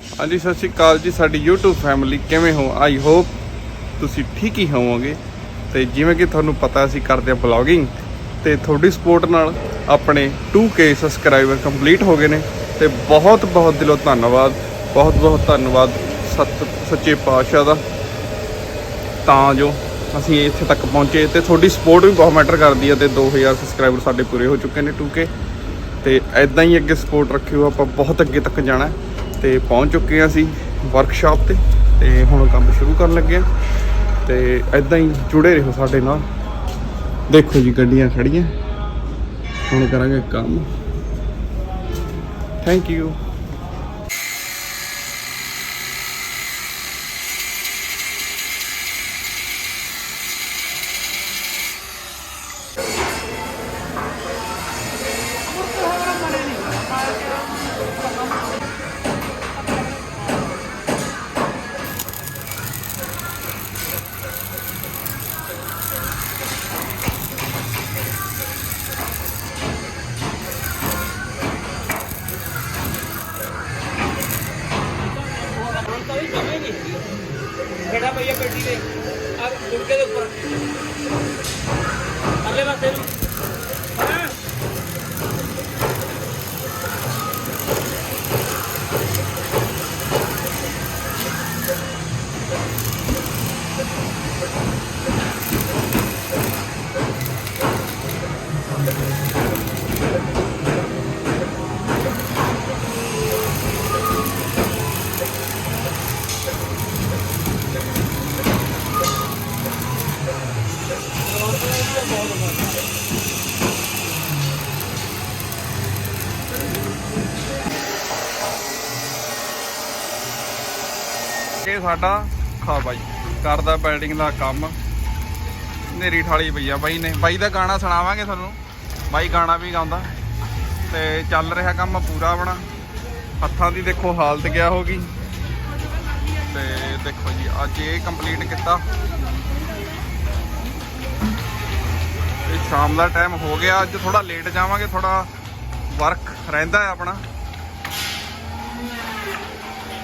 ਹਾਂਜੀ, ਸਤਿ ਸ਼੍ਰੀ ਅਕਾਲ ਜੀ, ਸਾਡੀ YouTube ਫੈਮਿਲੀ ਕਿਵੇਂ ਹੋ? ਆਈ ਹੋਪ ਤੁਸੀਂ ਠੀਕ ਹੀ ਹੋਵੋਗੇ। ਤੇ ਜਿਵੇਂ ਕਿ ਤੁਹਾਨੂੰ ਪਤਾ, ਅਸੀਂ ਕਰਦੇ ਆ ਬਲੌਗਿੰਗ ਤੇ ਤੁਹਾਡੀ ਸਪੋਰਟ ਨਾਲ ਆਪਣੇ 2k ਸਬਸਕ੍ਰਾਈਬਰ ਕੰਪਲੀਟ ਹੋ ਗਏ ਨੇ। ਤੇ ਬਹੁਤ ਬਹੁਤ ਦਿਲੋਂ ਧੰਨਵਾਦ, ਬਹੁਤ ਬਹੁਤ ਧੰਨਵਾਦ ਸਤ, ਸੱਚੇ ਪਾਤਸ਼ਾਹ ਦਾ। ਤਾਂ ਜੋ ਅਸੀਂ ਇੱਥੇ ਤੱਕ ਪਹੁੰਚੇ। ਤੇ ਤੁਹਾਡੀ ਸਪੋਰਟ ਵੀ ਬਹੁਤ ਮੈਟਰ ਕਰਦੀ ਹੈ ਤੇ 2000 ਸਬਸਕ੍ਰਾਈਬਰ ਸਾਡੇ ਪੂਰੇ ਹੋ ਚੁੱਕੇ ਨੇ 2k ਤੇ ਐਦਾਂ ਹੀ ਅੱਗੇ ਸਪੋਰਟ ਰੱਖਿਓ, ਆਪਾਂ ਬਹੁਤ ਅੱਗੇ ਤੱਕ ਜਾਣਾ। ਹੈ ਤੇ ਪਹੁੰਚ ਚੁੱਕੇ ਹਾਂ ਅਸੀਂ ਵਰਕਸ਼ਾਪ ਤੇ ਤੇ ਹੁਣ ਕੰਮ ਸ਼ੁਰੂ ਕਰਨ ਲੱਗੇ ਹਾਂ। ਤੇ ਐਦਾਂ ਹੀ ਜੁੜੇ ਰਹੋ ਸਾਡੇ ਨਾਲ। ਦੇਖੋ ਜੀ ਗੱਡੀਆਂ ਖੜੀਆਂ। ਹੁਣ ਕਰਾਂਗੇ ਕੰਮ। ਥੈਂਕ ਯੂ ਖੜਾ ਭਈਆ ਪੇਟੀ ਦੇ ਆ ਗੁੜਕੇ ਦੇ ਉੱਪਰ ਅਗਲੇ ਪਾਸੇ ਨੂੰ ਹਾਂ ਇਹ ਸਾਡਾ ਖਾ ਬਾਈ, ਕਰਦਾ ਬਿਲਡਿੰਗ ਦਾ ਕੰਮ। ਨੇਰੀ ਠਾਲੀ ਪਈ ਆ ਬਾਈ ਨੇ। ਬਾਈ ਦਾ ਗਾਣਾ ਸੁਣਾਵਾਂਗੇ ਤੁਹਾਨੂੰ। ਬਾਈ ਗਾਣਾ ਵੀ ਗਾਉਂਦਾ। ਤੇ ਚੱਲ ਰਿਹਾ ਕੰਮ ਪੂਰਾ ਆਪਣਾ। ਹੱਥਾਂ ਦੀ ਦੇਖੋ ਹਾਲਤ ਗਿਆ ਗਈ। ਤੇ ਦੇਖੋ ਜੀ, ਅੱਜ ਇਹ ਕੰਪਲੀਟ ਕੀਤਾ। ਸ਼ਾਮ ਦਾ ਟਾਈਮ ਹੋ ਗਿਆ, ਅੱਜ ਥੋੜਾ ਲੇਟ ਜਾਵਾਂਗੇ ਥੋੜਾ ਵਰਕ ਰਹਿੰਦਾ ਹੈ ਆਪਣਾ।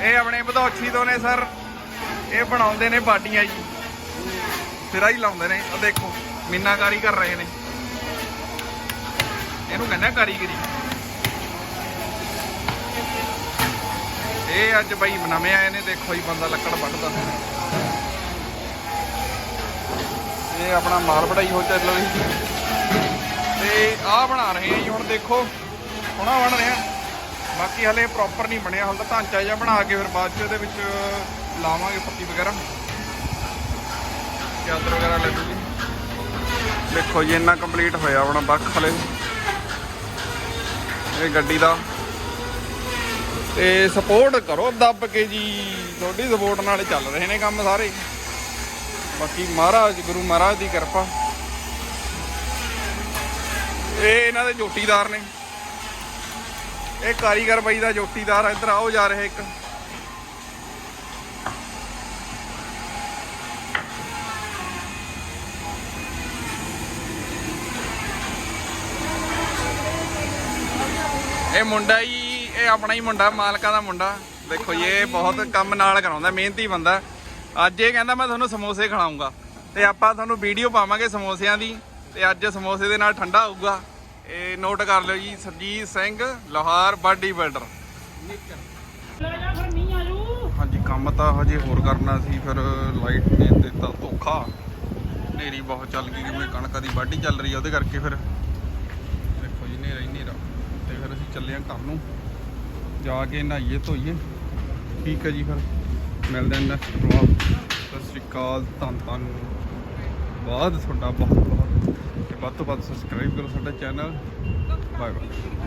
ਇਹ ਆਪਣੇ ਬਧੌਛੀ ਤੋਂ ਨੇ ਸਰ, ਇਹ ਬਣਾਉਂਦੇ ਨੇ ਬਾਡੀਆਂ ਜੀ। ਸਿਰਾ ਹੀ ਲਾਉਂਦੇ ਨੇ ਆ ਦੇਖੋ, ਮੀਨਾਕਾਰੀ ਕਰ ਰਹੇ ਨੇ। ਇਹਨੂੰ ਕਹਿੰਦੇ ਕਾਰੀਗਰੀ। ਇਹ ਅੱਜ ਬਾਈ ਨਵੇਂ ਆਏ ਨੇ, ਦੇਖੋ ਜੀ, ਬੰਦਾ ਲੱਕੜ ਵੱਢਦਾ। ਇਹ ਆਪਣਾ ਮਾਲ ਵੜਾਈ ਹੋ ਚੱਲ ਰਹੀ ਜੀ ਤੇ ਆਹ ਬਣਾ ਰਹੇ ਆ ਜੀ, ਹੁਣ ਦੇਖੋ ਸੋਹਣਾ ਬਣ ਰਿਹਾ। ਬਾਕੀ ਹਲੇ ਪ੍ਰੋਪਰ ਨਹੀਂ ਬਣਿਆ, ਹਾਲੇ ਤਾਂ ਢਾਂਚਾ ਜਿਹਾ ਬਣਾ ਕੇ ਫਿਰ ਬਾਅਦ ਚ ਇਹਦੇ ਵਿੱਚ ਲਾਵਾਂਗੇ ਪੱਤੀ ਵਗੈਰਾ। ਚਾਦਰ ਵਗੈਰਾ ਲੱਗੂਗੀ ਦੇਖੋ ਜੀ, ਇੰਨਾ ਕੰਪਲੀਟ ਹੋਇਆ ਆਪਣਾ ਬੱਖ ਹਲੇ। ਇਹ ਗੱਡੀ ਦਾ। ਤੇ ਸਪੋਰਟ ਕਰੋ ਦੱਬ ਕੇ ਜੀ। ਤੁਹਾਡੀ ਸਪੋਰਟ ਨਾਲ ਚੱਲ ਰਹੇ ਨੇ ਕੰਮ ਸਾਰੇ। ਬਾਕੀ ਮਹਾਰਾਜ, ਗੁਰੂ ਮਹਾਰਾਜ ਦੀ ਕਿਰਪਾ। ਇਹ ਇਹਨਾਂ ਦੇ ਜੋਟੀਦਾਰ ਨੇ। ਇਹ ਕਾਰੀਗਰ ਬਾਈ ਦਾ ਜੋਟੀਦਾਰ ਇੱਧਰ ਆਓ ਜਾ ਰਿਹਾ ਇੱਕ। ਇਹ ਮੁੰਡਾ ਹੀ ਇਹ ਆਪਣਾ ਹੀ ਮੁੰਡਾ, ਮਾਲਕਾਂ ਦਾ ਮੁੰਡਾ। ਦੇਖੋ ਜੀ, ਇਹ ਬਹੁਤ ਕੰਮ ਨਾਲ ਕਰਾਉਂਦਾ, ਮਿਹਨਤੀ ਬੰਦਾ। ਅੱਜ ਇਹ ਕਹਿੰਦਾ, ਮੈਂ ਤੁਹਾਨੂੰ ਸਮੋਸੇ ਖਿਲਾਉਂਗਾ ਤੇ ਆਪਾਂ ਤੁਹਾਨੂੰ ਵੀਡੀਓ ਪਾਵਾਂਗੇ ਸਮੋਸਿਆਂ ਦੀ। ਤੇ ਅੱਜ ਸਮੋਸੇ ਦੇ ਨਾਲ ਠੰਡਾ ਹੋਊਗਾ। ਇਹ ਨੋਟ ਕਰ ਲਿਓ ਜੀ, ਸਰਜੀਤ ਸਿੰਘ, ਲੋਹਾਰ ਬਾਡੀ ਬਿਲਡਰ। ਹਾਂਜੀ, ਕੰਮ ਤਾਂ ਹਜੇ ਹੋਰ ਕਰਨਾ ਸੀ, ਫਿਰ ਲਾਈਟ ਨੇ ਦਿੱਤਾ ਧੋਖਾ। ਹਨੇਰੀ ਬਹੁਤ ਚੱਲ ਗਈ, ਜਿਵੇਂ ਕਣਕਾਂ ਦੀ ਵਾਢੀ ਚੱਲ ਰਹੀ ਆ, ਉਹਦੇ ਕਰਕੇ ਫਿਰ। ਦੇਖੋ ਜੀ, ਹਨੇਰਾ ਹੀ ਹਨੇਰਾ। ਤੇ ਫਿਰ ਅਸੀਂ ਚੱਲੇ ਆ ਘਰ ਨੂੰ। ਜਾ ਕੇ ਨਹਾਈਏ, ਧੋਈਏ। ਠੀਕ ਹੈ ਜੀ ਫਿਰ। ਮਿਲਦੇ ਹਾਂ ਨੈਕਸਟ ਵਲੌਗ ਸਤਿ ਸ਼੍ਰੀ ਅਕਾਲ ਧੰਨ ਧੰਨ ਬਾਅਦ ਤੁਹਾਡਾ ਬਹੁਤ ਬਹੁਤ ਵੱਧ ਤੋਂ ਵੱਧ ਸਬਸਕ੍ਰਾਈਬ ਕਰੋ ਸਾਡਾ ਚੈਨਲ ਬਾਏ ਬਾਏ